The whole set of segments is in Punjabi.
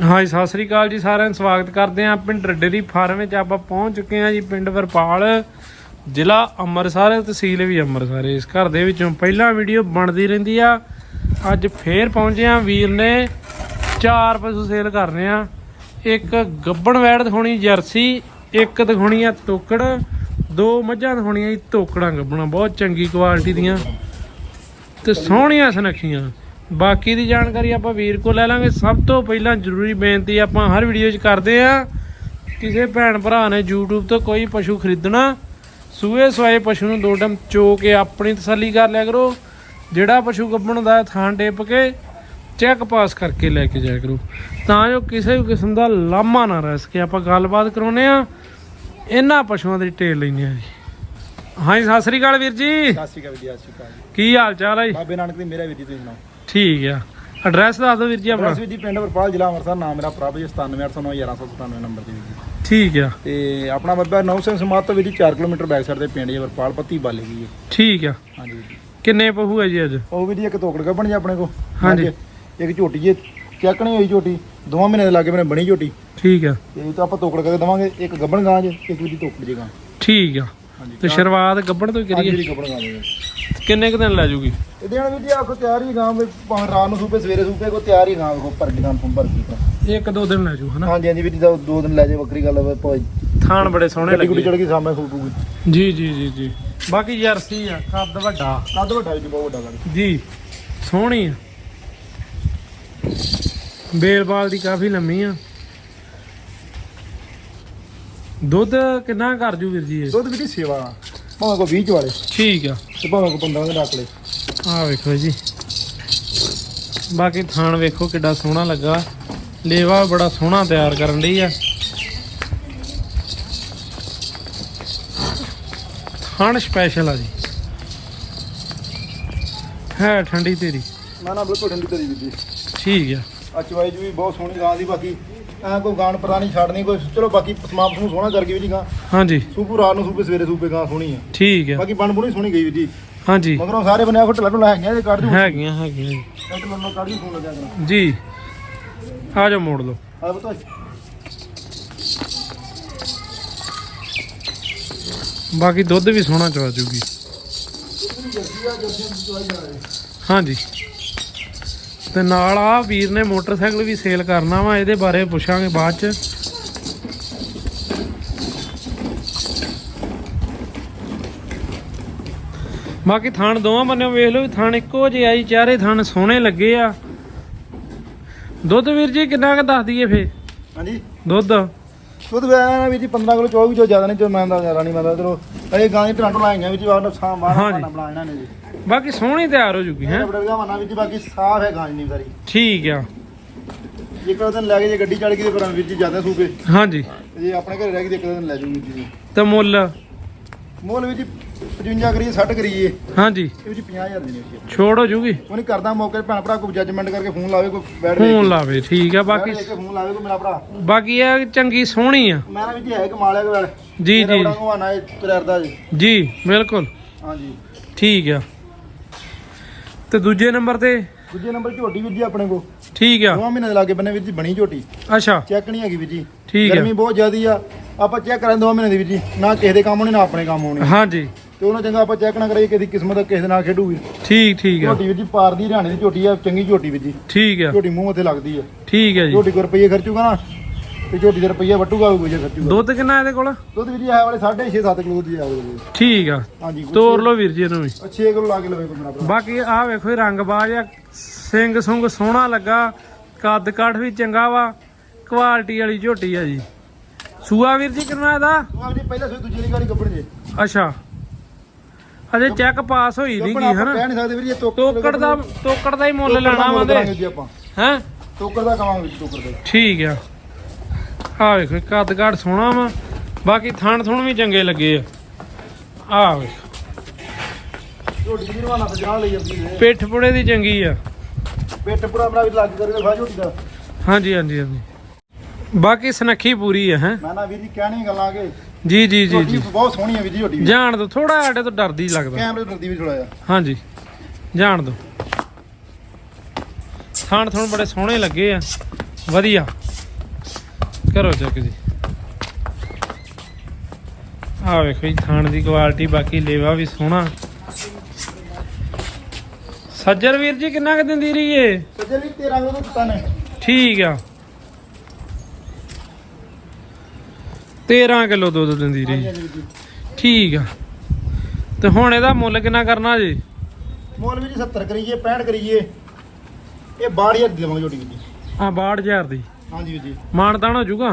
ਹਾਂਜੀ, ਸਤਿ ਸ੍ਰੀ ਅਕਾਲ ਜੀ ਸਾਰਿਆਂ ਨੂੰ, ਸਵਾਗਤ ਕਰਦੇ ਹਾਂ ਪਿੰਡ ਡੇਰੀ ਫਾਰਮ ਵਿੱਚ। ਆਪਾਂ ਪਹੁੰਚ ਚੁੱਕੇ ਹਾਂ ਜੀ ਪਿੰਡ ਵਰਪਾਲ, ਜ਼ਿਲ੍ਹਾ ਅੰਮ੍ਰਿਤਸਰ, ਤਹਿਸੀਲ ਵੀ ਅੰਮ੍ਰਿਤਸਰ। ਇਸ ਘਰ ਦੇ ਵਿੱਚੋਂ ਪਹਿਲਾਂ ਵੀਡੀਓ ਬਣਦੀ ਰਹਿੰਦੀ ਆ। ਅੱਜ ਫੇਰ ਪਹੁੰਚੇ ਹਾਂ, ਵੀਰ ਨੇ ਚਾਰ ਪਸ਼ੂ ਸੇਲ ਕਰ ਰਹੇ ਆ। ਇੱਕ ਗੱਬਣ ਵੈੜ ਦਿਖਾਉਣੀ ਜਰਸੀ, ਇੱਕ ਦਿਖਾਉਣੀ ਆ ਤੋਕੜ, ਦੋ ਮੱਝਾਂ ਦਿਖਾਉਣੀਆਂ ਜੀ ਤੋਕੜਾਂ ਗੱਬਣਾ, ਬਹੁਤ ਚੰਗੀ ਕੁਆਲਿਟੀ ਦੀਆਂ ਤੇ ਸੋਹਣੀਆਂ ਸੁਨੱਖੀਆਂ। ਬਾਕੀ ਦੀ ਜਾਣਕਾਰੀ ਆਪਾਂ ਵੀਰ ਕੋਲ ਲੈ ਲਾਂਗੇ। ਸਭ ਤੋਂ ਪਹਿਲਾਂ ਜ਼ਰੂਰੀ ਬੇਨਤੀ ਆਪਾਂ ਹਰ ਵੀਡੀਓ 'ਚ ਕਰਦੇ ਆ ਕਿਸੇ ਭੈਣ ਭਰਾ ਨੇ YouTube ਤੋਂ ਕੋਈ ਪਸ਼ੂ ਖਰੀਦਣਾ ਸੂਏ ਸਵਾਏ ਪਸ਼ੂ ਨੂੰ ਦੋ ਟਮ ਚੋ ਕੇ ਆਪਣੀ ਤਸੱਲੀ ਕਰ ਲਿਆ ਕਰੋ। ਜਿਹੜਾ ਪਸ਼ੂ ਗੱਭਣ ਦਾ ਥਾਂ ਡਿੱਪ ਕੇ ਚੈੱਕ ਪਾਸ ਕਰਕੇ ਲੈ ਕੇ ਜਾਇਆ ਕਰੋ। ਤਾਂ ਜੋ ਕਿਸੇ ਵੀ ਕਿਸਮ ਦਾ ਲਾਮਾ ਨਾ ਰਹਿ ਸਕੇ। ਆਪਾਂ ਗੱਲਬਾਤ ਕਰਾਉਨੇ ਆ ਇਹਨਾਂ ਪਸ਼ੂਆਂ ਦੀ ਡਿਟੇਲ ਲੈਣੀ ਆ ਜੀ। ਹਾਂਜੀ ਸਤਿ ਸ੍ਰੀ ਅਕਾਲ ਵੀਰ ਜੀ। ਸਤਿ ਸ਼੍ਰੀ ਅਕਾਲ ਵੀਰ ਜੀ ਸਤਿ ਸ਼੍ਰੀ ਅਕਾਲ ਜੀ। ਕੀ ਹਾਲ ਚਾਲ ਹੈ ਜੀ? ਬਾਬੇ ਨਾਨਕ ਦੀ ਮੇਰਾ ਵੀਰ ਜੀ ਤੁਸੀਂ ਸੁਣਾਓ? ਠੀਕ ਆ। ਐਡਰੈਸ ਦੱਸ ਦਿਓ ਵੀਰ ਜੀ ਆਪਣਾ। ਵੀਰ ਜੀ ਪਿੰਡ ਵਰਪਾਲ ਜ਼ਿਲ੍ਹਾ ਅੰਮ੍ਰਿਤਸਰ ਨਾਮ ਮੇਰਾ ਪ੍ਰਭ ਜੀ 97809 ਨੰਬਰ ਦੇ ਜੀ। ਠੀਕ ਆ। ਤੇ ਆਪਣਾ ਬੱਬਾ ਨੌ ਸਿੰਘ ਸਮਾਤ ਤੋਂ ਜੀ 4 ਕਿਲੋਮੀਟਰ ਬੈਕ ਸਾਈਡ ਤੇ ਪਿੰਡ ਜੀ ਵਰਪਾਲ ਪੱਤੀ ਬਾਲੇ ਹੈ ਠੀਕ ਆ। ਹਾਂਜੀ ਜੀ। ਕਿੰਨੇ ਪਹੂ ਹੈ ਜੀ ਅੱਜ? ਉਹ ਵੀਰ ਜੀ ਇੱਕ ਤੋਕੜ ਗੱਬਣ ਜੀ ਆਪਣੇ ਕੋ ਹਾਂਜੀ। ਇੱਕ ਝੋਟੀ ਜੀ ਚੱਕਣੀ ਹੋਈ ਝੋਟੀ। ਦੋਵਾਂ ਮਹੀਨੇ ਦੇ ਲਾਗੇ ਮੈਨੇ ਬਣੀ ਝੋਟੀ। ਠੀਕ ਆ। ਤੇ ਇਹ ਤਾਂ ਆਪਾਂ ਤੋਕੜ ਕਰਕੇ ਦਵਾਂਗੇ ਇੱਕ ਗੱਬਣ ਗਾਂ ਜੇ ਇੱਕ ਵੀਰ ਜੀ ਤੋਕੜ ਜੀ ਗਾਂ। ਠੀਕ ਆ। ਹਾਂਜੀ। ਤੇ ਸ਼ੁਰੂਆਤ ਗੱਬੜ ਤੋਂ ਹੀ ਕਰੀਏ। ਜੀ ਗੱਬਣ ਗਾਂ ਦੇ ਕਿੰਨੇ ਕੁ ਦਿਨ ਲੈ ਜੂਗੀ? ਇਹ ਦੇਣ ਵੀਰ ਜੀ ਆਖੋ ਤਿਆਰ ਹੀ ਗਾਂ ਵੀ ਭਾਵੇਂ ਰਾਤ ਨੂੰ ਸੂਪੇ ਸਵੇਰੇ ਸੂਪੇ ਕੋ ਤਿਆਰ ਹੀ ਗਾਂ ਕੋ ਪਰ ਗਾਂ ਪੰਪਰ ਕੀ ਕਰਾਂ ਇੱਕ ਦੋ ਦਿਨ ਲੈ ਜੂ ਹਨਾ? ਹਾਂਜੀ ਹਾਂਜੀ ਵੀਰ ਜੀ ਦੋ- ਦਿਨ ਲੈ ਜੇ ਵੱਖਰੀ ਗੱਲ ਹੈ ਭਾਈ ਥਾਣ ਬੜੇ ਸੋਹਣੇ ਗੱਡੀ ਗੁੱਡੀ ਲੱਗੇ। ਚੜ ਗਈ ਸਾਹਮਣੇ ਖੂਬੂਗੀ ਜੀ ਜੀ ਜੀ ਜੀ। ਬਾਕੀ ਜਰਸੀ ਆ ਕੱਦ ਵੱਡਾ। ਕੱਦ ਵੱਡਾ ਜੀ ਬਹੁਤ ਵੱਡਾ ਲੱਗ ਜੀ ਸੋਹਣੀ ਆ। ਬੇਲਬਾਲ ਦੀ ਕਾਫੀ ਲੰਮੀ ਆ। ਦੁੱਧ ਕਿੰਨਾ ਕਰ ਜੂ ਵੀਰ ਜੀ ਇਹ? ਦੁੱਧ ਵੀ ਸੇਵਾ। ਭਾਵੇਂ ਕੋ 20 ਚ ਵਾਲੇ ਠੀਕ ਆ। ਤੇ ਭਾਵੇਂ ਕੋ 15 ਦੇ ਰੱਖ ਲੈ। ਆਹ ਵੇਖੋ ਜੀ। ਬਾਕੀ ਥਾਣ ਵੇਖੋ ਕਿੱਡਾ ਸੋਹਣਾ ਲੱਗਾ। ਲੇਵਾ ਬੜਾ ਸੋਹਣਾ ਤਿਆਰ ਕਰਨ ਲਈ ਆ। ਥਾਣ ਸਪੈਸ਼ਲ ਆ ਜੀ। ਹੈ ਠੰਡੀ ਤੇਰੀ। ਨਾ ਨਾ ਬਿਲਕੁਲ ਠੰਡੀ ਤੇਰੀ ਜੀ। ਠੀਕ ਆ। ਆ ਚਵਾਈ ਜੀ ਵੀ ਬਹੁਤ ਸੋਹਣੀ ਗਾਂ ਦੀ ਬਾਕੀ ਐ ਕੋਈ ਗਾਣ ਪਤਾ ਨਹੀਂ ਛੱਡਣੀ ਕੋਈ। ਚਲੋ ਬਾਕੀ ਸਮਾਪ ਨੂੰ ਸੋਹਣਾ ਕਰ ਗਈ ਵੀ ਜੀ ਗਾਂ। ਹਾਂਜੀ। ਸੂਪੂ ਰਾਤ ਨੂੰ ਸੂਪੇ ਸਵੇਰੇ ਸੂਪੇ ਗਾਂ ਸੋਹਣੀ ਆ। ਠੀਕ ਆ। ਬਾਕੀ ਬਣ ਬੁਣੀ ਸੋਹਣੀ ਗਈ ਵੀਰ ਜੀ। ਹਾਂਜੀ। ਮਗਰੋਂ ਸਾਰੇ ਬਨੇ ਆਖੋ ਢੱਲਾ ਢੁੱਲਾ ਹੈਗੀਆਂ ਜੇ ਕੱਢ ਦੂ ਹੈਗੀਆਂ ਹੈਗੀਆਂ ਜੀ। ਇੱਕ ਲੰਨੋ ਕੱਢ ਦੂ ਫੋਨ ਲੱਗਿਆ ਕਰਾਂ। ਜੀ। ਆ ਜਾਓ ਮੋੜ ਲਓ। ਆ ਬਤਾ ਬਾਕੀ ਦੁੱਧ ਵੀ ਸੋਹਣਾ ਚਵਾ ਜੂਗੀ। ਹਾਂਜੀ। ਤੇ ਨਾਲ ਆ ਵੀਰ ਨੇ ਮੋਟਰਸਾਈਕਲ ਵੀ ਸੇਲ ਕਰਨਾ ਵਾ ਇਹਦੇ ਬਾਰੇ ਪੁੱਛਾਂਗੇ ਬਾਅਦ ਚ। ਬਾਕੀ ਥਾਣ ਦੋਵਾਂ ਬੰਨਿਓ ਵੇਖ ਲਓ ਥਾਣ ਇੱਕੋ ਜਿਹੇ ਆਈ ਚਾਰੇ ਥਾਣ ਸੋਹਣੇ ਲੱਗੇ ਆ। ਦੁੱਧ ਵੀਰ ਜੀ ਕਿੰਨਾ ਕੁ ਦੱਸ ਦਈਏ ਫੇ ਹਾਂਜੀ। ਦੁੱਧ? ਦੁੱਧ ਵੇ ਵੀ ਜੀ 15 ਕਿਲੋ 24 ਜੋ ਜ਼ਿਆਦਾ ਨਹੀਂ ਜੋ ਮੈਂ ਦਾ ਜ਼ਿਆਦਾ ਨਹੀਂ ਮੈਂ ਚਲੋ। ਇਹ ਗਾਂ ਦੀ ਟਰਾਂਟੋ ਲਾਈਆਂ ਵਿੱਚ ਬਾਹਰ ਨੁਕਸਾਨ ਬਾਹਰ ਹਾਂਜੀ। ਬਣਾ ਬਣਾ ਇਹਨਾਂ ਨੇ ਜੀ। ਬਾਕੀ ਸੋਹਣੀ ਤਿਆਰ ਹੋ ਜੂਗੀ ਹੈ? ਬੜਾ ਵਿਆਹ ਵਿੱਚ ਬਾਕੀ ਸਾਫ਼ ਹੈ ਗਾਂ ਨਹੀਂ ਸਾਰੀ ਠੀਕ ਆ। ਇੱਕ ਦਿਨ ਲੈ ਕੇ ਜੇ ਗੱਡੀ ਚੜ ਗਈ ਤੇ ਪਰ ਵੀਰ ਜੀ ਜ਼ਿਆਦਾ ਸੂਪੇ ਹਾਂਜੀ। ਜੇ ਆਪਣੇ ਘਰੇ ਰਹਿ ਗਈ ਤੇ ਇੱਕ ਦਿਨ ਲੈ ਜੂਗੀ ਜੀ। ਤੇ ਮੁੱਲ? ਮੋਲ ਵਿੱਚ 55 ਕਰੀਏ 60 ਕਰੀਏ। ਹਾਂਜੀ। ਇਹ ਵਿੱਚ 50000 ਦੀ ਨਹੀਂ ਛੋੜ ਹੋ ਜੂਗੀ? ਉਹ ਨਹੀਂ ਕਰਦਾ ਮੌਕੇ ਤੇ ਭੈਣ ਭਰਾ ਕੋਈ ਜੱਜਮੈਂਟ ਕਰਕੇ ਫੋਨ ਲਾਵੇ ਕੋਈ ਬੈਠ ਫੋਨ ਲਾਵੇ ਠੀਕ ਆ ਬਾਕੀ ਬਾਕੀ ਫੋਨ ਲਾਵੇ ਕੋਈ ਮੇਰਾ ਭਰਾ। ਬਾਕੀ ਇਹ ਚੰਗੀ ਸੋਹਣੀ ਆ। ਮੈਂ ਨਾ ਵਿੱਚ ਹੈ ਕਮਾਲ ਹੈ ਕੋਲ ਜੀ ਜੀ। ਬੜਾ ਘਵਾਨਾ ਹੈ ਤੁਰਦਾ ਜੀ। ਜੀ ਬਿਲਕੁਲ। ਹਾਂਜੀ। ਠੀਕ ਆ। ਤੇ ਦੂਜੇ ਨੰਬਰ ਤੇ? ਦੂਜੇ ਨੰਬਰ ਝੋਟੀ ਵੀਰ ਜੀ ਆਪਣੇ ਕੋ ਠੀਕ ਆ। ਦੋਵਾਂ ਮਹੀਨੇ ਦੇ ਲਾਗੇ ਬੰਨੇ ਵੀਰ ਜੀ ਬਣੀ ਝੋਟੀ। ਅੱਛਾ। ਚੈੱਕ ਨਹੀਂ ਹੈਗੀ ਵੀਰ ਜੀ। ਠੀਕ ਆ। ਗਰਮੀ ਬਹੁਤ ਜ਼ਿਆਦੀ ਆ। ਆਪਾਂ ਚੈੱਕ ਕਰਾਂ ਦੋਵਾਂ ਮਹੀਨੇ ਦੀ ਵੀਰ ਜੀ। ਨਾ ਕਿਸੇ ਦੇ ਕੰਮ ਹੋਣੇ ਨਾ ਆਪਣੇ ਕੰਮ ਹੋਣੇ। ਹਾਂਜੀ। ਤੇ ਉਹਨਾਂ ਚੰਗਾ ਆਪਾਂ ਚੈੱਕ ਨਾ ਕਰਾਈਏ ਕਿਸੇ ਦੀ ਕਿਸਮਤ ਕਿਸੇ ਦੇ ਨਾਲ ਖੇਡੂਗੀ। ਠੀਕ ਠੀਕ ਆ। ਝੋਟੀ ਵੀਰ ਜੀ ਪਾਰ ਦੀ ਹਰਿਆਣੇ ਦੀ ਝੋਟੀ ਆ ਚੰਗੀ ਝੋਟੀ ਵੀਰ ਜੀ। ਠੀਕ ਆ। ਝੋਟੀ ਮੂੰਹ ਮੱਥੇ ਲੱਗਦੀ ਆ। ਠੀਕ ਆ ਜੀ। ਝੋਟੀ ਕੋ ਰੁਪਈਏ ਖਰਚੂਗਾ ਨਾ ਤੇ ਝੋਟੀ ਦੇ ਰੁਪਈਏ ਵੱਟੂਗਾ ਵੀ ਕੁਝ ਖਰਚੂਗਾ। ਦੁੱਧ ਕਿੰਨਾ ਇਹਦੇ ਕੋਲ? ਦੁੱਧ ਵੀਰ ਜੀ ਆਏ ਵਾਲੇ 6.5 7 ਕਿਲੋ ਦੀ ਆਵੇ ਠੀਕ ਆ। ਹਾਂਜੀ ਤੋਰ ਲਓ ਵੀਰ ਜੀ ਇਹਨੂੰ ਵੀ। 6 ਕਿਲੋ ਲਾ ਕੇ ਲਵੇ ਕੋਈ ਮੇਰਾ ਭਰਾ। ਬਾਕੀ ਆਹ ਵੇਖੋ ਇਹ ਰੰਗਬਾਜ਼ ਆ। ਸਿੰਘ ਸੁੰਗ ਸੋਹਣਾ ਲੱਗਾ। ਕੱਦ ਕਾਠ ਵੀ ਚੰਗਾ ਵਾ। ਕੁਆਲਿਟੀ ਵਾਲੀ ਝੋਟੀ ਆ ਜੀ। ਸੂਆ ਵੀਰ ਜੀ ਕਿੰਨਾ ਇਹਦਾ? ਤੂੰ ਆ ਜੀ ਪਹਿਲਾਂ ਸੋਈ ਦੂਜੀ ਵਾਲੀ ਗਾੜੀ ਕੱਪੜ ਜੇ। ਅੱਛਾ। ਅਜੇ ਚੈੱਕ ਪਾਸ ਹੋਈ ਕੱਪੜ ਗਈ ਆਪਾਂ ਹਨਾ? ਕਹਿ ਨਹੀਂ ਸਕਦੇ ਵੀਰ ਜੀ ਤੋਕ ਟੋਕੜ ਦਾ ਟੋਕੜ ਦਾ ਹੀ ਮੁੱਲ ਲੈਣਾ ਵਾ ਜੀ ਆਪਾਂ। ਹੈ? ਟੋਕਰ ਦਾ ਕਵਾਂਗੇ ਟੋਕਰ ਦਾ ਠੀਕ ਆ। ਆ ਵੇਖੋ ਕੱਦ ਕਾਠ ਸੋਹਣਾ ਵਾ। ਬਾਕੀ ਥਣ ਥੁਣ ਵੀ ਚੰਗੇ ਲੱਗੇ ਆ। ਆ ਵੇਖ। ਝੋਟੀ ਦੀ ਰਵਾਨਾ ਲਈ ਪਿੱਠ ਪੁੜੇ ਦੀ ਚੰਗੀ ਆ। ਪਿੱਟ ਪੂਰਾ ਬਣਾ ਕੇ ਲੱਗ ਕਰਕੇ ਖਾ ਝੋਟੀ ਦਾ। ਹਾਂਜੀ ਹਾਂਜੀ ਹਾਂਜੀ। ਬਾਕੀ ਸਨੱਖੀ ਪੂਰੀ ਆ ਹੈ? ਮੈਂ ਨਾ ਵੀਰ ਜੀ ਕਹਿਣੀ ਗੱਲਾਂ ਕਿ ਜੀ ਜੀ ਜੀ ਜੀ। ਬਹੁਤ ਸੋਹਣੀ ਹੈ ਵੀਰ ਜੀ ਝੋਟੀ। ਜਾਣ ਦੋ ਥੋੜਾ ਸਾਡੇ ਤੋਂ ਡਰਦੀ ਲੱਗਦਾ। ਕੈਮਰੇ ਤੋਂ ਡਰਦੀ ਵੀ ਥੋੜਾ ਜਿਹਾ। ਹਾਂਜੀ ਜਾਣ ਦੋ ਥਾਣ ਥਣ ਬੜੇ ਸੋਹਣੇ ਲੱਗੇ ਆ। ਵਧੀਆ। ਕਰੋ ਚੱਕ ਜੀ। ਆ ਵੇਖੋ ਜੀ ਥਾਣ ਦੀ ਕੁਆਲਿਟੀ ਬਾਕੀ ਲੇਵਾ ਵੀ ਸੋਹਣਾ। ਸੱਜਰ ਵੀਰ ਜੀ ਕਿੰਨਾ ਕੁ ਦਿੰਦੀ ਰਹੀ ਏ? ਸੱਜੇ ਵੀ 13 ਕਿਲੋ ਦਿੱਤਾ ਨੇ। ਠੀਕ ਆ। 13 ਕਿਲੋ ਦੁੱਧ ਦਿੰਦੀ ਰਹੀ। ਹਾਂਜੀ ਵੀਰ ਜੀ ਠੀਕ ਆ। ਤੇ ਹੁਣ ਇਹਦਾ ਮੁੱਲ ਕਿੰਨਾ ਕਰਨਾ ਜੀ? ਮੁੱਲ ਵੀ ਜੀ 70 ਕਰੀਏ 65 ਕਰੀਏ। ਇਹ 62000 ਦੀ ਦੇਵਾਂਗੇ ਝੋਟੀ ਵੀਰ ਜੀ ਆ 62000 ਦੀ। ਹਾਂਜੀ ਵੀਰ ਜੀ। ਮਾਨਤਾਨ ਹੋ ਜਾਊਗਾ?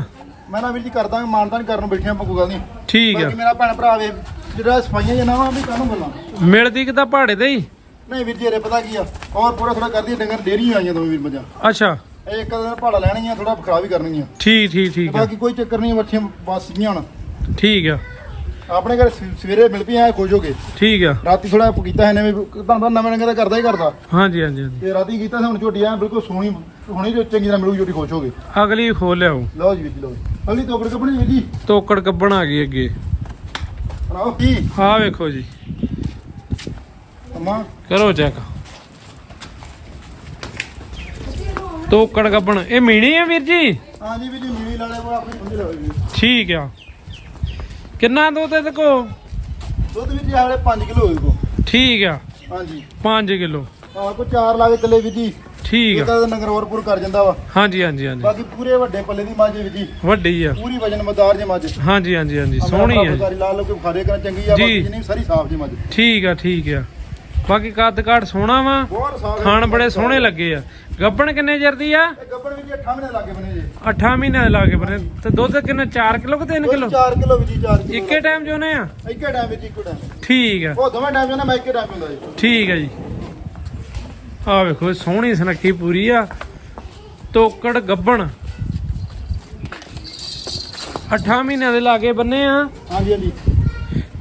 ਮੈਂ ਨਾ ਵੀਰ ਜੀ ਕਰਦਾ ਮਾਨਤਾਨ ਕਰਨ ਨੂੰ ਬੈਠਿਆ ਆਪਾਂ ਕੋਈ ਗੱਲ ਨਹੀਂ। ਠੀਕ ਆ। ਬਾਕੀ ਮੇਰਾ ਭੈਣ ਭਰਾ ਵੇ ਜਿਹੜਾ ਸਫਾਈਆਂ ਜਨਾ ਵਾ ਵੀ ਕਾਹਨੂੰ ਗੱਲਾਂ ਮਿਲਦੀ ਕਿਤਾ ਪਹਾੜੇ ਤੇ ਹੀ? ਨਹੀਂ ਵੀਰ ਜੀ ਰੇ ਪਤਾ ਕੀ ਆ ਔਰ ਪੂਰਾ ਥੋੜਾ ਕਰਦੀ ਡੰਗਰ ਡੇਰੀ ਆਈਆਂ ਦੋਵੇਂ ਵੀਰ ਮੱਝਾਂ। ਅੱਛਾ। ਇਹ ਇੱਕ ਦਿਨ ਭਾੜਾ ਲੈਣਗੀਆਂ ਥੋੜਾ ਖਰਾਬ ਵੀ ਕਰਨਗੀਆਂ ਠੀਕ ਠੀਕ ਠੀਕ ਆ। ਬਾਕੀ ਕੋਈ ਚੱਕਰ ਨਹੀਂ ਬੱਚੀਆਂ ਬਸ ਸੀਗੀਆਂ ਹੁਣ ਠੀਕ ਆ। ਆਪਣੇ ਘਰ ਸਵੇ- ਸਵੇਰੇ ਮਿਲ ਪਈਆਂ ਖੁਸ਼ ਹੋ ਗਏ ਠੀਕ ਆ। ਰਾਤੀ ਥੋੜਾ ਕੀਤਾ ਇਹਨੇ ਵੀ ਤੁਹਾਨੂੰ ਪਤਾ ਨਵੇਂ ਨਵੇਂ ਦਾ ਕਰਦਾ ਹੀ ਕਰਦਾ। ਹਾਂਜੀ ਹਾਂਜੀ ਹਾਂਜੀ। ਤੇ ਰਾਤੀ ਕੀਤਾ ਸੀ ਹੁਣ ਝੋਟੀ ਆ ਬਿਲਕੁਲ ਸੋਹਣੀ ਹੁਣੀ ਜੋ ਚੰਗੀ ਤਰ੍ਹਾਂ ਮਿਲੂਗੀ ਝੋਟੀ ਖੁਸ਼ ਹੋ ਗਏ ਅਗਲੀ ਖੋਲ ਲਿਆਓ। ਲਓ ਜੀ ਵੀਰ ਜੀ ਲਓ ਅਗਲੀ ਤੋਕੜ ਕੱਪਣੀ ਵੀਰ ਜੀ। ਤੋਕੜ ਕੱਬਣ ਆ ਗਈ ਅੱਗੇ। ਬਣਾਓ ਕੀ? ਆ ਵੇਖੋ ਜੀ। ਅਮਾ। ਕਰੋ ਚੈੱਕ। ਤੋਕੜ ਕੱਬਣ ਇਹ ਮੀਣੀ ਆ ਵੀਰ ਜੀ? ਹਾਂਜੀ ਵੀਰ ਜੀ ਮੀਣੀ ਲਾਲੇ ਕੋਲ ਆਪਣੀ ਲਓ ਜੀ ਠੀਕ ਆ। ਕਿੰਨਾ ਦੁੱਧ ਇਹਦੇ ਕੋ ਦੁੱਧ ਵੀਰ ਜੀ ਹਾਲੇ 5 ਕਿਲੋ ਹੋਏ ਕੋ ਠੀਕ ਆ। ਹਾਂਜੀ। 5 ਕਿਲੋ। ਆ ਕੋ 4 ਲਾ ਕੇ ਚੱਲੇ ਵੀਰ ਜੀ। ਠੀਕ ਆ। ਤਾਂ ਨਗਰ ਹੋਰ ਪੂਰ ਕਰ ਜਾਂਦਾ ਵਾ। ਹਾਂਜੀ ਹਾਂਜੀ ਹਾਂਜੀ। ਬਾਕੀ ਪੂਰੇ ਵੱਡੇ ਪੱਲੇ ਦੀ ਮੱਝ ਵੀਰ ਜੀ। ਵੱਡੀ ਆ। ਪੂਰੀ ਵਜਨ ਮਦਾਰ ਜੇ ਮੱਝ। ਹਾਂਜੀ ਹਾਂਜੀ ਹਾਂਜੀ। ਸੋਹਣੀ ਆ ਲਾਲ ਲੋਕ ਖਾਰੇ ਕਰਨ ਚੰਗੀ ਆ। ਬਾਕੀ ਜਿੰਨੀ ਵੀ ਸਾਰੀ ਸਾਫ਼ ਜੀ ਮੱਝ। ਠੀਕ ਆ ਠੀਕ ਆ। ਬਾਕੀ ਕੱਦ ਕਾਠ ਸੋਹਣਾ ਵਾ ਖਾਣ ਬੜੇ ਸੋਹਣੇ ਲੱਗੇ ਆ। ਗੱਬਣ ਕਿੰਨੇ ਚਿਰ ਦੀ ਆ? ਇਹ ਗੱਬੜ ਵੀਰ ਜੀ 8 ਮਹੀਨੇ ਲੱਗੇ ਬਣੇ ਜੀ। 8 ਮਹੀਨੇ ਦੇ ਲਾ ਕੇ ਬਣੇ। ਤੇ ਦੁੱਧ ਕਿੰਨਾ 4 ਕਿਲੋ ਕਿ 3 ਕਿਲੋ? 4 ਕਿਲੋ ਜੀ 4 ਕਿਲੋ। ਇੱਕੇ ਟਾਈਮ ਚੋਨੇ ਆ? ਇੱਕੇ ਟਾਈਮ ਵਿੱਚ ਇੱਕੋ ਟਾਈਮ ਠੀਕ ਆ। ਉਹ ਦੋਵੇਂ ਟਾਈਮ ਜਨਾ ਮੈਂ ਇੱਕੇ ਟਾਈਮ ਹੁੰਦਾ ਜੀ। ਠੀਕ ਆ ਜੀ। ਆ ਵੇਖੋ ਸੋਹਣੀ ਸੁਨੱਖੀ ਪੂਰੀ ਆ। ਤੋਕੜ ਗੱਬਣ 8 ਮਹੀਨਿਆਂ ਦੇ ਲਾਗੇ ਬੰਨੇ ਆ। ਹਾਂਜੀ ਹਾਂਜੀ।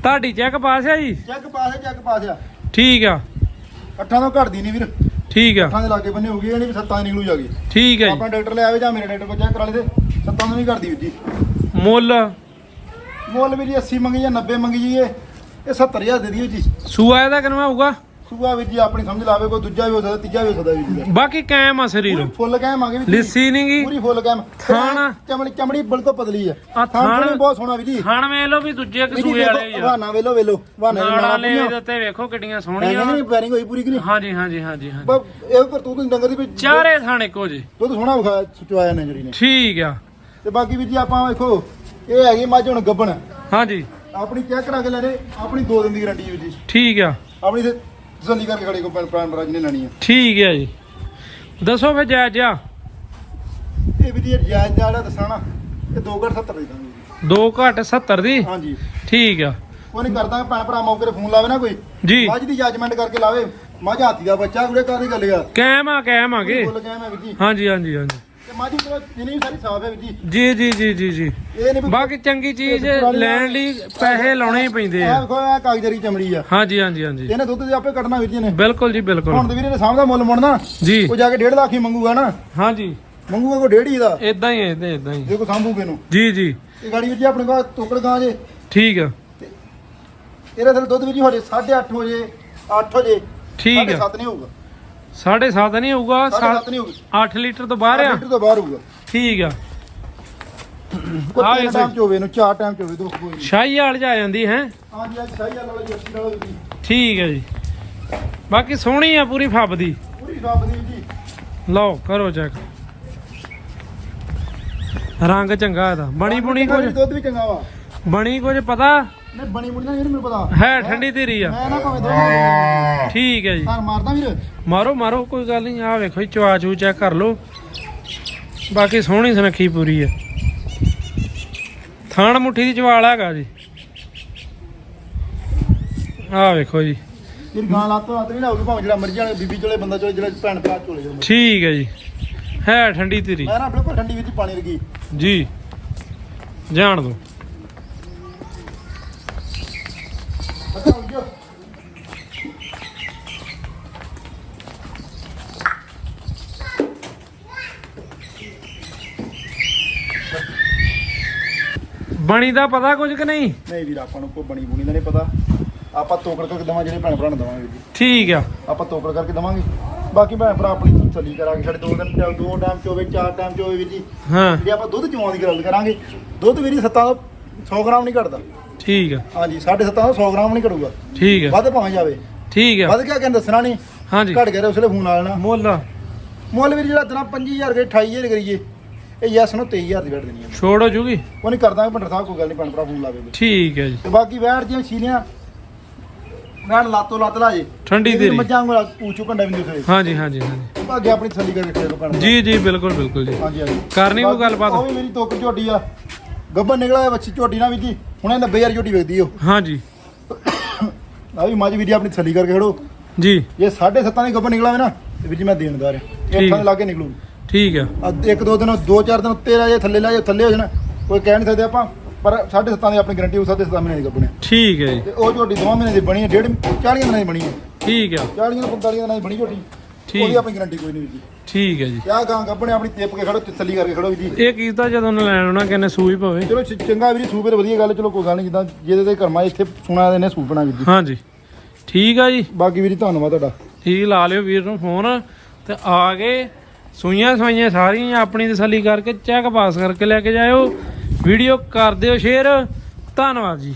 ਤੁਹਾਡੀ ਚੈੱਕ ਪਾਸ ਆ ਜੀ? ਚੈੱਕ ਪਾਸ ਹੈ ਚੈੱਕ ਪਾਸ ਆ। ਠੀਕ ਆ। ਅੱਠਾਂ ਤੋਂ ਘਟਦੀ ਨਹੀਂ ਵੀਰ। ਠੀਕ ਆ। ਅੱਠਾਂ ਦੇ ਲਾਗੇ ਬੰਨੇ ਹੋ ਗਈ ਇਹ ਨਹੀਂ ਵੀ ਸੱਤਾਂ ਦੀ ਨਿਕਲੂ ਜਾਗੀ ਠੀਕ ਆ ਆਪਣਾ ਡਾਕਟਰ ਲੈ ਆਵੇ ਜਾਂ ਮੇਰੇ ਡਾਕਟਰ ਕੋਲ ਚੈੱਕ ਕਰਾ ਲਈ ਤੇ ਸੱਤਾਂ ਤੋਂ ਨਹੀਂ ਘਟਦੀ ਵੀਰ ਜੀ। ਜੀ ਮੁੱਲ? ਮੁੱਲ ਵੀ ਜੀ 80 ਮੰਗੀ ਜਾਂ 90 ਮੰਗੀ ਜੀ ਇਹ। ਇਹ 70000 ਦੇ ਦਿਓ ਜੀ। ਸੂਆ ਇਹਦਾ ਕਿੰਨਾ ਹੋਊਗਾ? ਸੂਆ ਵੀਰ ਜੀ ਆਪਣੀ ਸਮਝ ਲਾਵੇ ਕੋਈ ਦੂਜਾ ਵੀ ਹੋ ਸਕਦਾ ਤੀਜਾ ਵੀ ਹੋ ਸਕਦਾ ਵੀਰ ਜੀ ਬਾਕੀ ਕਾਇਮ ਆ ਸਰੀਰ। ਪੂਰੀ ਫੁੱਲ ਕਹਿਮਾਂਗੇ ਵੀ ਲਿੱਸੀ ਨੀ ਗੀ। ਪੂਰੀ ਫੁੱਲ ਕਹਿਮ ਥਾਣ। ਚਮੜੀ ਚਮੜੀ ਬਿਲਕੁਲ ਪਤਲੀ ਆ। ਆ ਥਾਣ ਥਾਣ ਬਹੁਤ ਸੋਹਣਾ ਵੀਰ ਜੀ। ਖਾਣ ਵੇਖ ਲਓ ਵੀ ਦੂਜੇ ਕਸੂਏ ਵਾਲੇ ਹੀ ਆ। ਵਾਨਾ ਵੇਲੋ ਵੇਲੋ ਵਾਨਾ ਨਾੜਾਂ ਲੈ ਦੇ ਉੱਤੇ ਵੇਖੋ ਕਿੱਡੀਆਂ ਸੋਹਣੀਆਂ। ਨਹੀਂ ਪੈਰਿੰਗ ਹੋਈ ਪੂਰੀ ਕਿ ਨਹੀਂ? ਹਾਂਜੀ ਹਾਂਜੀ ਹਾਂਜੀ ਹਾਂਜੀ। ਬਸ ਇਹ ਕਰਤੂਤ ਨਹੀਂ ਡੰਗਰ ਦੀ ਵੀ ਚਾਰੇ ਥਾਣ ਇੱਕੋ ਜੀ ਦੁੱਧ ਸੋਹਣਾ ਵਿਖਾ ਸੁਚਵਾਇਆ ਨੇ ਜਿਹੜੀ ਨੇ। ਠੀਕ ਆ। ਤੇ ਬਾਕੀ ਵੀਰ ਜੀ ਆਪਾਂ ਵੇਖੋ ਇਹ ਹੈਗੀ ਮੱਝ ਹੁਣ ਗੱਬਣ। ਹਾਂਜੀ। ਆਪਣੀ ਚੈੱਕ ਕਰਾ ਕੇ ਲੈਣੇ ਆਪਣੀ ਦੋ ਦਿਨ ਦੀ ਗਾਰੰਟੀ ਵੀਰ ਜੀ। ਠੀਕ ਆ। ਆਪਣੀ ਤੇ ਤਸੱਲੀ ਕਰਕੇ ਖੜੇ ਕੋ ਪ੍ਰਾਣ ਬਰਾਜ ਨੇ ਲੈਣੀ ਆ। ਠੀਕ ਆ ਜੀ। ਦੱਸੋ ਫਿਰ ਜਾਇਜ਼ ਆ। ਇਹ ਵੀ ਜੀ ਜਾਇਜ਼ ਜਿਹੜਾ ਦੱਸਣਾ ਇਹ 2 ਘੱਟ 70 ਦੇ ਦਾਂਗੇ। 2 ਘੱਟ 70 ਦੀ? ਹਾਂਜੀ। ਠੀਕ ਆ। ਉਹ ਨਹੀਂ ਕਰਦਾ ਭੈਣ ਭਰਾ ਮੌਕੇ ਤੇ ਫੋਨ ਲਾਵੇ ਨਾ ਕੋਈ। ਜੀ। ਮੱਝ ਦੀ ਜੱਜਮੈਂਟ ਕਰਕੇ ਲਾਵੇ। ਮੱਝ ਹਾਥੀ ਦਾ ਬੱਚਾ ਕੁੜੇ ਕਾਦੀ ਗੱਲ ਆ? ਕਾਇਮ ਆ ਕਾਇਮ ਆਗੇ। ਬੋਲ ਵੀਰ ਜੀ। ਹਾਂਜੀ ਹਾਂਜੀ ਹਾਂਜੀ। ਮੱਝ ਚਲੋ ਜਿੰਨੀ ਵੀ ਸਾਰੀ ਸਾਫ਼ ਹੈ ਵੀਰ ਜੀ। ਜੀ ਜੀ ਜੀ ਜੀ ਜੀ। ਇਹ ਨਹੀਂ ਵੀ ਬਾਕੀ ਚੰਗੀ ਚੀਜ਼ ਲੈਣ ਲਈ ਪੈਸੇ ਲਾਉਣੇ ਹੀ ਪੈਂਦੇ ਆ। ਵੇਖੋ ਇਹ ਕਾਗਜ਼ਰੀ ਚਮੜੀ ਆ। ਹਾਂਜੀ ਹਾਂਜੀ ਹਾਂਜੀ। ਇਹਨੇ ਦੁੱਧ ਦੇ ਆਪੇ ਕੱਢਣਾ ਵੀਰ ਜੀ ਨੇ। ਬਿਲਕੁਲ ਜੀ ਹੁਣ ਬਿਲਕੁਲ ਤੇ ਵੀਰੇ ਨੇ ਸਾਹਮਣੇ ਮੁੱਲ ਮੁੜਨਾ ਜੀ। ਉਹ ਜਾ ਕੇ 1.5 ਲੱਖ ਹੀ ਮੰਗੂਗਾ ਨਾ। ਹਾਂਜੀ। ਮੰਗੂਗਾ ਕੋ ਡੇਢ ਹੀ ਦਾ। ਇਦਾਂ ਹੀ ਇਦਾਂ ਇਦਾਂ ਹੀ ਕੋ ਸਾਂਭੂਗੇ ਨੂੰ ਜੀ ਜੀ। ਇਹ ਗਾੜੀ ਵੀਰ ਜੀ ਆਪਣੇ ਕੋਲ ਟੋਕੜ ਗਾਂ ਜੇ। ਠੀਕ ਆ। ਇਹਦਾ ਦੁੱਧ ਵੀਰ ਜੀ ਹੋ ਜੇ 8:30 ਹੋ ਜੇ 8 ਹੋ ਜੇ। ਠੀਕ ਆ। 7 ਨਹੀਂ ਹੋਊਗਾ। 7.5 ਨਹੀਂ ਹੋਊਗਾ? 7.5 ਨਹੀਂ ਹੋਊਗਾ। 8 ਲੀਟਰ ਤੋਂ ਬਾਹਰ ਆ? ਲੀਟਰ ਤੋਂ ਬਾਹਰ ਹੋਊਗਾ। ਠੀਕ ਆ। ਕੋਈ। ਟਾਈਮ ਚ ਹੋਵੇ ਨੂੰ ਚਾਰ ਟਾਈਮ ਚ ਹੋਵੇ ਦੋ ਕੋਈ ਸ਼ਾਹੀ ਵਾਲ ਜਾ ਜਾਂਦੀ ਹੈ? ਹਾਂਜੀ ਅੱਜ ਸਹੀ ਵਾਲਾ ਜੱਸੀ ਵਾਲਾ ਵੀਰ ਜੀ ਠੀਕ ਹੈ ਜੀ। ਬਾਕੀ ਸੋਹਣੀ ਆ ਪੂਰੀ ਫੱਬਦੀ ਪੂਰੀ ਰੱਬ ਦੀ ਜੀ। ਲਓ ਕਰੋ ਚੈੱਕ ਰੰਗ ਚੰਗਾ ਇਹਦਾ। ਬਣੀ ਬੁਣੀ ਕੁਝ ਦੁੱਧ ਵੀ ਚੰਗਾ ਵਾ। ਬਣੀ ਕੁਝ ਪਤਾ? ਨਹੀਂ ਬਣੀ ਬੁਣੀ ਨਾ ਵੀਰ ਮੈਨੂੰ ਪਤਾ। ਹੈ ਠੰਡੀ ਧੀਰੀ ਆ। ਮੈਂ ਨਾ ਭਾਵੇਂ ਦੋ ਠੀਕ ਹੈ ਜੀ। ਹਾਂ ਮਾਰਦਾ ਵੀਰ। ਮਾਰੋ ਮਾਰੋ ਕੋਈ ਗੱਲ ਨਹੀਂ ਆ ਵੇਖੋ ਜੀ ਚਵਾ ਚੂ ਚੈੱਕ ਕਰ ਲਓ। ਬਾਕੀ ਸੋਹਣੀ ਸੁਨੱਖੀ ਪੂਰੀ ਆ। ਥਾਣ ਮੁੱਠੀ ਦੀ ਚਵਾਲ ਹੈਗਾ ਜੀ। ਆ ਵੇਖੋ ਜੀ। ਫਿਰ ਗਾਂ ਲਾਤੋਂ ਲਾਤ ਨਹੀਂ ਨਾ ਹੋਊਗੀ ਭਾਵੇਂ ਜਿਹੜਾ ਮਰਜ਼ੀ ਵਾਲੇ ਬੀਬੀ ਚੋਲੇ ਬੰਦਾ ਚੋਲੇ ਜਿਹੜਾ ਭੈਣ ਭਰਾ ਚੋਲੇ ਜਿਹੜਾ ਮਰਜ਼ੀ। ਠੀਕ ਹੈ ਜੀ। ਹੈ ਠੰਡੀ ਧੀਰੀ। ਮੈਂ ਨਾ ਬਿਲਕੁਲ ਠੰਡੀ ਵਿੱਚ ਪਾਣੀ ਰਗੀ ਜੀ। ਜਾਣ ਦੋ ਬਣੀ ਦਾ ਪਤਾ ਕੁਝ ਕਿ ਨਹੀਂ? ਨਹੀਂ ਵੀਰ ਆਪਾਂ ਨੂੰ ਕੋਈ ਬਣੀ ਬੁਣੀ ਦਾ ਨਹੀਂ ਪਤਾ। ਆਪਾਂ ਤੋਕੜ ਕਰਕੇ ਦਵਾਂ ਜਿਹੜੇ ਭੈਣ ਭਰਾ ਨੂੰ ਦਵਾਂਗੇ ਜੀ ਠੀਕ ਆ। ਆਪਾਂ ਤੋਕੜ ਕਰਕੇ ਦਵਾਂਗੇ। ਬਾਕੀ ਭੈਣ ਭਰਾ ਆਪਣੀ ਤਸੱਲੀ ਕਰਾਂਗੇ। ਸਾਡੇ ਦੋ ਦਿਨ ਚ- ਦੋ ਟਾਈਮ ਚ ਹੋਵੇ ਚਾਰ ਟਾਈਮ ਚ ਹੋਵੇ ਵੀਰ ਜੀ। ਹਾਂ। ਜੇ ਆਪਾਂ ਦੁੱਧ ਚੋਂ ਦੀ ਗੱਲ ਕਰਾਂਗੇ ਦੁੱਧ ਵੀਰ ਜੀ ਸੱਤਾਂ ਤੋਂ 100 ਗ੍ਰਾਮ ਨਹੀਂ ਘਟਦਾ। ਠੀਕ ਆ। ਹਾਂਜੀ ਸਾਢੇ ਸੱਤਾਂ ਤੋਂ 100 ਗ੍ਰਾਮ ਨਹੀਂ ਘਟੂਗਾ। ਠੀਕ ਆ। ਵੱਧ ਭਾਵੇਂ ਜਾਵੇ। ਠੀਕ ਆ। ਵੱਧ ਕਿਆ ਕਹਿੰਦੇ ਦੱਸਣਾ ਨਹੀਂ ਹਾਂਜੀ। ਘਟ ਗਿਆ ਉਸਲੇ ਫੋਨ ਆ ਲੈਣਾ। ਮੁੱਲ ਮੁੱਲ ਵੀਰ ਜਿਹੜਾ ਦਿਨਾ 25000 ਕੇ 28000 ਕਰੀਏ। ਇਹ ਯੈਸ ਨੂੰ 23000 ਦੀ ਵੜ ਦੇਣੀ ਹੈ ਛੋੜ ਹੋ ਜੂਗੀ? ਉਹ ਨਹੀਂ ਕਰਦਾ ਭੰਡਰ ਸਾਹਿਬ ਕੋਈ ਗੱਲ ਨਹੀਂ ਭੰਡ ਭਰਾ ਫੋਨ ਲਾਵੇ ਠੀਕ ਹੈ ਜੀ। ਤੇ ਬਾਕੀ ਵੈੜ ਦੀਆਂ ਛੀਲੀਆਂ ਵੈੜ ਲਾਤੋ ਲੱਤ ਲਾ ਜੇ। ਠੰਡੀ ਇਹ ਤੇਰੀ। ਮੱਝਾਂ ਵਾਂਗੂ ਪੂਛੂ ਕੰਡਾ ਵੀ ਨਹੀਂ ਦਿਖਦੇ ਹਾਂਜੀ ਹਾਂਜੀ ਹਾਂਜੀ। ਅੱਗੇ ਆਪਣੀ ਤਸੱਲੀ ਕਰਕੇ ਖੇਡੋ ਭੰਡ ਜੀ ਜੀ ਬਿਲਕੁਲ ਬਿਲਕੁਲ ਜੀ। ਹਾਂਜੀ ਹਾਂਜੀ। ਕਰਨੀ ਬਾਕੀ ਗੱਲਬਾਤ? ਉਹ ਵੀ ਮੇਰੀ ਤੋਕ ਝੋਟੀ ਆ। ਗੱਬਰ ਨਿਕਲਿਆ ਬੱਚੀ ਝੋਟੀ ਨਾ ਵੀ ਜੀ ਹੁਣੇ 90000 ਝੋਟੀ ਵੇਚਦੀ ਉਹ। ਹਾਂਜੀ। ਆ ਵੀ ਮੱਝ ਵੀ ਜੀ ਆਪਣੀ ਤਸੱਲੀ ਕਰਕੇ ਖੜੋ। ਜੀ। ਜੇ 7.5 ਦੀ ਗੱਬਰ ਨਿਕਲਾਵੇ ਨਾ ਤੇ ਵੀ ਜੀ ਮੈਂ ਦੇਣਦਾਰ ਆ ਠੀਕ। ਇਹ ਥਾਂ ਲਾ ਕੇ ਨਿਕਲੂ। ਠੀਕ ਆ। ਆ ਇੱਕ ਦੋ ਦਿਨ ਦੋ ਚਾਰ ਦਿਨ ਉੱਤੇ ਰਹਿ ਜੇ ਥੱਲੇ ਲੈ ਜੇ ਥੱਲੇ ਹੋ ਜਾਣਾ। ਕੋਈ ਕਹਿ ਨਹੀਂ ਸਕਦੇ ਆਪਾਂ ਪਰ 7.5 ਦੀ ਆਪਣੀ ਗਾਰੰਟੀ ਉਹ 7.5 ਮਹੀਨੇ ਦੀ ਗੱਬਣੇ ਠੀਕ ਹੈ ਜੀ। ਤੇ ਉਹ ਝੋਟੀ ਦੋ ਮਹੀਨੇ ਦੀ ਬਣੀ ਹੈ ਡੇਢ 40 ਦਿਨਾਂ ਦੀ ਬਣੀ ਹੈ ਠੀਕ ਆ। 40 ਤੋਂ 45 ਦਿਨਾਂ ਦੀ ਬਣੀ ਝੋਟੀ ਠੀਕ। ਉਹਦੀ ਆਪਣੀ ਗਾਰੰਟੀ ਕੋਈ ਨਹੀਂ ਵੀਰ ਜੀ। ਠੀਕ ਹੈ ਜੀ। ਕਿਆ ਗਾਂ ਗੱਬਣੇ ਆਪਣੀ ਟਿੱਪ ਕੇ ਖੜੋ ਤਸੱਲੀ ਕਰਕੇ ਖੜੋ ਵੀਰ ਜੀ। ਇਹ ਕੀਤਾ ਜਦੋਂ ਉਹਨੇ ਲੈਣ ਆਉਣਾ ਕਿੰਨੇ ਸੂਈ ਪਵੇ ਚਲੋ ਚ- ਚੰਗਾ ਵੀਰ ਜੀ ਸੂਪੇ ਤੇ ਵਧੀਆ ਗੱਲ ਚਲੋ ਕੋਈ ਗੱਲ ਨਹੀਂ ਜਿੱਦਾਂ ਜਿਹਦੇ ਤੇ ਕਰਮਾ ਇੱਥੇ ਸੁਣਾ ਦੇ ਨੇ ਸੂਪਣਾ ਵੀਰ ਜੀ। ਹਾਂਜੀ। ਠੀਕ ਆ ਜੀ। ਬਾਕੀ ਵੀਰ ਜੀ ਧੰਨਵਾਦ ਤੁਹਾਡਾ। ਠੀਕ ਲਾ ਲਿਓ ਵੀਰ ਨੂੰ ਫੋਨ। ਤੇ ਆ ਕੇ ਸੂਈਆਂ ਸਵਾਈਆਂ ਸਾਰੀਆਂ ਆਪਣੀ ਤਸੱਲੀ ਕਰਕੇ ਚੈੱਕ ਪਾਸ ਕਰਕੇ ਲੈ ਕੇ ਜਾਇਓ। ਵੀਡੀਓ ਕਰ ਦਿਓ ਸ਼ੇਅਰ। ਧੰਨਵਾਦ ਜੀ।